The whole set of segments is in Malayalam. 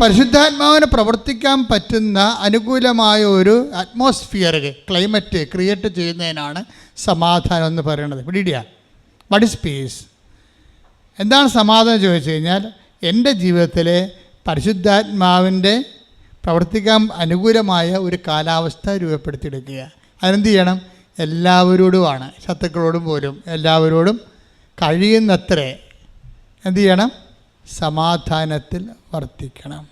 പരിശുദ്ധാത്മാവിന് പ്രവർത്തിക്കാൻ പറ്റുന്ന അനുകൂലമായ ഒരു അറ്റ്മോസ്ഫിയർ ക്ലൈമറ്റ് ക്രിയേറ്റ് ചെയ്യുന്നതിനാണ് സമാധാനം എന്ന് പറയുന്നത്. പിടിയിടിയ വട്ട് ഇസ് പീസ് എന്താണ് സമാധാനം ചോദിച്ചു കഴിഞ്ഞാൽ എന്റെ ജീവിതത്തിലെ പരിശുദ്ധാത്മാവിന്റെ പ്രവർത്തിക്കാൻ അനുകൂലമായ ഒരു കാലാവസ്ഥ രൂപപ്പെടുത്തിയെടുക്കുക. അതിനെന്ത് ചെയ്യണം? എല്ലാവരോടുമാണ്. ശത്രുക്കളോടും പോലും എല്ലാവരോടും കഴിയുന്നത്ര. എന്ത് ചെയ്യണം? സമാധാനത്തിൽ വർത്തിക്കണം.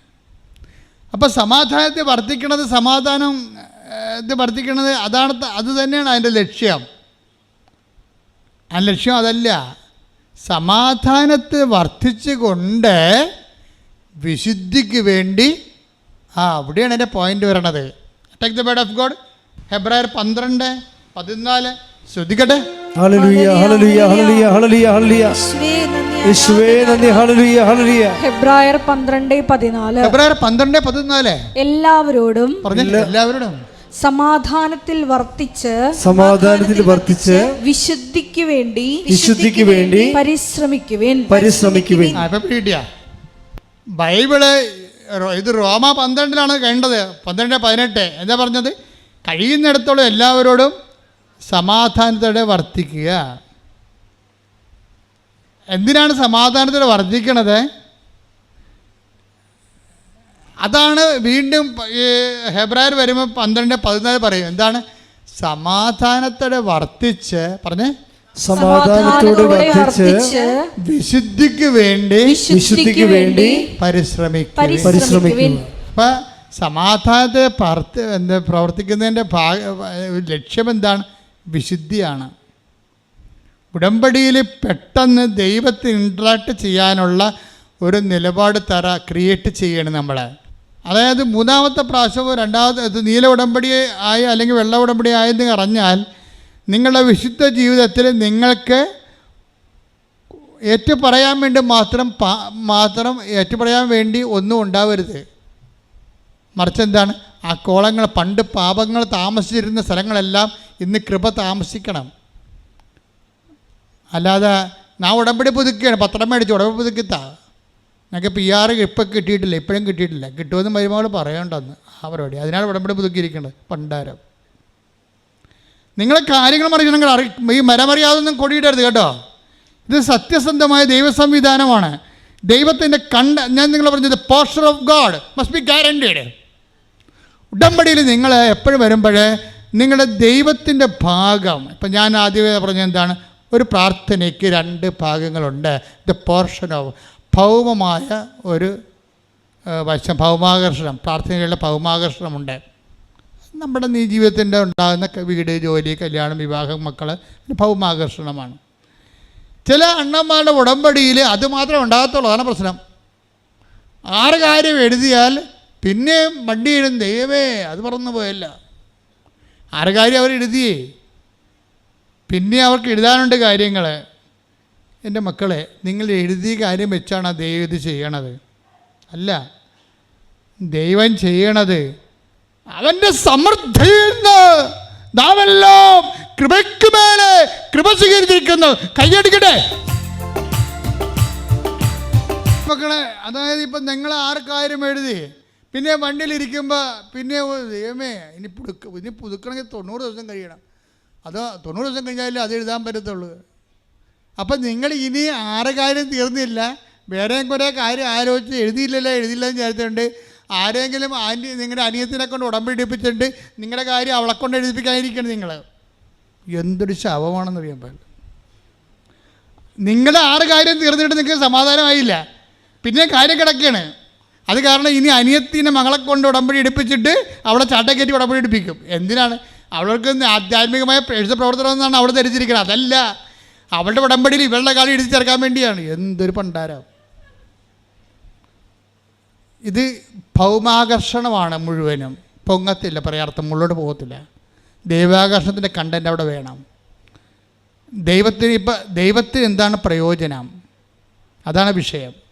അപ്പോൾ സമാധാനത്തിൽ വർത്തിക്കണത് സമാധാനം ഇത് വർത്തിക്കണത് അതാണ് അത് തന്നെയാണ് അതിന്റെ ലക്ഷ്യം. ആ ലക്ഷ്യം അതല്ല. സമാധാനത്തെ വർദ്ധിച്ചുകൊണ്ട് വിശുദ്ധിക്ക് വേണ്ടി ആ അവിടെയാണ് എന്റെ പോയിന്റ് വരണത്. Take the bird of God ഹെബ്രായർ പന്ത്രണ്ട് പതിനാല്. ശ്രദ്ധിക്കട്ടെ? ഹല്ലേലൂയ ഹല്ലേലൂയ ഹല്ലേലൂയ ഹല്ലേലൂയ ഹല്ലേലൂയ യേശുവേ നന്ദി. ഹല്ലേലൂയ ഹല്ലേലൂയ ഹെബ്രായർ പന്ത്രണ്ട് പതിനാല്. ഹെബ്രായർ പന്ത്രണ്ട് പതിനാല്. എല്ലാവരോടും പറഞ്ഞ എല്ലാവരോടും. സമാധാനത്തിൽ വർത്തിച്ച് സമാധാനത്തിൽ വർത്തിച്ച് വിശുദ്ധിക്ക് വേണ്ടി വിശുദ്ധിക്ക് വേണ്ടി പരിശ്രമിക്കുവേൻ. പരിശ്രമിക്കുവേൻ. ബൈബിൾ ഇത് റോമ പന്ത്രണ്ടിലാണ് കണ്ടത് പന്ത്രണ്ട് പതിനെട്ട്. എന്താ പറഞ്ഞത്? കഴിയുന്നിടത്തോളം എല്ലാവരോടും സമാധാനത്തോടെ വർത്തിക്കുക. എന്തിനാണ് സമാധാനത്തോടെ വർദ്ധിക്കണത് അതാണ് വീണ്ടും ഈ ഹെബ്രായർ വരുമ്പോൾ പന്ത്രണ്ട് പതിനാല് പറയും. എന്താണ്? സമാധാനത്തോടെ വർത്തിച്ച് പറഞ്ഞേ? സമാധാനത്തോടെ വർത്തിച്ച് വിശുദ്ധിക്ക് വേണ്ടി വിശുദ്ധിക്ക് വേണ്ടി പരിശ്രമിക്കും പരിശ്രമിക്കും അപ്പൊ സമാധാനത്തെ പ്രവർത്തി എന്താ പ്രവർത്തിക്കുന്നതിന്റെ ഭാഗ ലക്ഷ്യം എന്താണ്? വിശുദ്ധിയാണ്. ഉടമ്പടിയിൽ പെട്ടെന്ന് ദൈവത്തെ ഇൻട്രാക്ട് ചെയ്യാനുള്ള ഒരു നിലപാട് തറ ക്രിയേറ്റ് ചെയ്യണം നമ്മൾ അതായത് മൂന്നാമത്തെ പ്രാവശ്യമോ രണ്ടാമത്തെ നീല ഉടമ്പടി ആയി അല്ലെങ്കിൽ വെള്ള ഉടമ്പടി ആയെന്ന് അറിഞ്ഞാൽ നിങ്ങളുടെ വിശുദ്ധ ജീവിതത്തിൽ നിങ്ങൾക്ക് ഏറ്റു പറയാൻ വേണ്ടി മാത്രം മാത്രം ഏറ്റു പറയാൻ വേണ്ടി ഒന്നും ഉണ്ടാവരുത്. മറിച്ച് എന്താണ്? ആ കോളങ്ങൾ പണ്ട് പാപങ്ങൾ താമസിച്ചിരുന്ന സ്ഥലങ്ങളെല്ലാം ഇന്ന് കൃപ താമസിക്കണം. അല്ലാതെ ഞാൻ ഉടമ്പടി പുതുക്കുകയാണ്. പത്രം മേടിച്ച് ഉടമ്പടി പുതുക്കിത്താ. ഞങ്ങൾക്ക് പി ആർ ഇപ്പം കിട്ടിയിട്ടില്ല ഇപ്പോഴും കിട്ടിയിട്ടില്ല. കിട്ടുമെന്ന് മരുമകൾ പറയണ്ടെന്ന്. പരിപാടി. അതിനാണ് ഉടമ്പടി പുതുക്കിയിരിക്കേണ്ടത് പണ്ടാരം നിങ്ങളെ കാര്യങ്ങൾ മറിയണമെങ്കിൽ അറി ഈ മരമറിയാതൊന്നും കൊടിയിടരുത് കേട്ടോ. ഇത് സത്യസന്ധമായ ദൈവ സംവിധാനമാണ് ദൈവത്തിന്റെ കണ്ട ഞാൻ നിങ്ങൾ പറഞ്ഞത് poster of God must be guaranteed ഉടമ്പടിയിൽ നിങ്ങൾ എപ്പോഴും വരുമ്പോൾ നിങ്ങളുടെ ദൈവത്തിന്റെ ഭാഗം. ഇപ്പം ഞാൻ ആദ്യമേ പറഞ്ഞ എന്താണ്? ഒരു പ്രാർത്ഥനയ്ക്ക് രണ്ട് ഭാഗങ്ങളുണ്ട്. ദ പോർഷൻ ഓഫ് ഭൗമമായ ഒരു വശം ഭൗമാകർഷണം. പ്രാർത്ഥനയിലുള്ള ഭൗമാകർഷണമുണ്ട്. നമ്മുടെ നീ ജീവിതത്തിന്റെ ഉണ്ടാകുന്ന വീട് ജോലി കല്യാണം വിവാഹം മക്കൾ ഭൗമാകർഷണമാണ്. ചില അണ്ണന്മാരുടെ ഉടമ്പടിയിൽ അത് മാത്രമേ ഉണ്ടാകത്തുള്ളൂ. അതാണ് പ്രശ്നം. ആറ് കാര്യം എഴുതിയാൽ പിന്നെ വണ്ടി ദൈവേ അത് പറന്നു പോയല്ല ആറ് കാര്യം അവർ എഴുതിയേ. പിന്നെ അവർക്ക് എഴുതാനുണ്ട് കാര്യങ്ങൾ എന്റെ മക്കളെ നിങ്ങൾ എഴുതിയ കാര്യം വെച്ചാണ് ആ ദൈവം ഇത് ചെയ്യണത്. അല്ല ദൈവം ചെയ്യണത് അവന്റെ സമൃദ്ധിയിൽ നിന്ന് നാമെല്ലാം കൃപയ്ക്ക് മേലെ കൃപ സ്വീകരിച്ചിരിക്കുന്നു. കൈയടിക്കട്ടെ മക്കളെ അതായത് ഇപ്പം നിങ്ങൾ ആർക്കാരും എഴുതി. പിന്നെ വണ്ടിയിലിരിക്കുമ്പോൾ പിന്നെ ദൈവമേ ഇനി പുതുക്ക ഇനി പുതുക്കണമെങ്കിൽ തൊണ്ണൂറ് ദിവസം കഴിയണം. അത് തൊണ്ണൂറ് ദിവസം കഴിഞ്ഞാലേ അത് എഴുതാൻ പറ്റത്തുള്ളൂ. അപ്പം നിങ്ങൾ ഇനി ആറ് കാര്യം തീർന്നില്ല. വേറെയും കുറേ കാര്യം ആലോചിച്ച് എഴുതിയില്ലല്ലോ എഴുതിയില്ല എന്ന് വിചാരിച്ചുകൊണ്ട് ആരെങ്കിലും ആന്റി നിങ്ങളുടെ അനിയത്തിനെ കൊണ്ട് ഉടമ്പടിപ്പിച്ചിട്ടുണ്ട് നിങ്ങളുടെ കാര്യം അവളെ കൊണ്ട് എഴുതിപ്പിക്കാതിരിക്കണം നിങ്ങൾ എന്തൊരു ശവമാണെന്ന് അറിയാൻ പാടില്ല. നിങ്ങളുടെ ആറ് കാര്യം തീർന്നിട്ട് നിങ്ങൾക്ക് സമാധാനമായില്ല. പിന്നെ കാര്യം കിടക്കുകയാണ് അത് കാരണം ഇനി അനിയത്തിനെ മകളെ കൊണ്ട് ഉടമ്പടി എടുപ്പിച്ചിട്ട് അവളെ ചാട്ടക്കയറ്റി ഉടമ്പടി എടുപ്പിക്കും. എന്തിനാണ്? അവൾക്ക് ആധ്യാത്മികമായ പ്രേക്ഷിത പ്രവർത്തനം എന്നാണ് അവൾ ധരിച്ചിരിക്കുന്നത്. അതല്ല. അവളുടെ ഉടമ്പടിയിൽ ഇവളുടെ കാലം ഇടിച്ചു ചേർക്കാൻ വേണ്ടിയാണ്. എന്തൊരു പണ്ടാരം. ഇത് ഭൗമാകർഷണമാണ് മുഴുവനും. പൊങ്ങത്തില്ല പറയാർത്ഥം മുള്ളോട്ട് പോകത്തില്ല. ദൈവാകർഷണത്തിന്റെ കണ്ടന്റ് അവിടെ വേണം. ദൈവത്തിന് ഇപ്പം ദൈവത്തിന് എന്താണ് പ്രയോജനം? അതാണ് വിഷയം.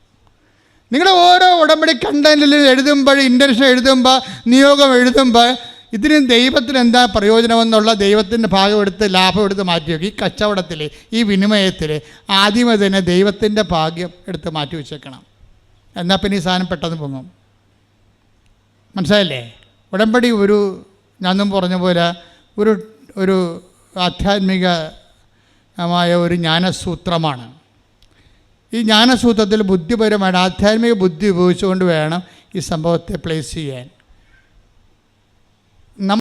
നിങ്ങളുടെ ഓരോ ഉടമ്പടി കണ്ടന്റിൽ എഴുതുമ്പോൾ ഇന്റൻഷൻ എഴുതുമ്പോൾ നിയോഗം എഴുതുമ്പോൾ ഇതിന് ദൈവത്തിന് എന്താ പ്രയോജനമെന്നുള്ള ദൈവത്തിന്റെ ഭാഗം എടുത്ത് ലാഭം എടുത്ത് മാറ്റി വെക്കും. ഈ കച്ചവടത്തിൽ ഈ വിനിമയത്തിൽ ആദ്യമേ തന്നെ ദൈവത്തിന്റെ ഭാഗ്യം എടുത്ത് മാറ്റി വെച്ചേക്കണം. എന്നാൽ പിന്നെ ഈ സാധനം പെട്ടെന്ന് പൊങ്ങും. മനസ്സിലായില്ലേ? ഉടമ്പടി ഒരു ഞാനും പറഞ്ഞ പോലെ ഒരു ഒരു ആധ്യാത്മികമായ ഒരു ജ്ഞാനസൂത്രമാണ്. ഈ ജ്ഞാനസൂത്രത്തിൽ ബുദ്ധിപരമായിട്ട് ആധ്യാത്മിക ബുദ്ധി ഉപയോഗിച്ചുകൊണ്ട് വേണം ഈ സംഭവത്തെ പ്ലേസ് ചെയ്യാൻ.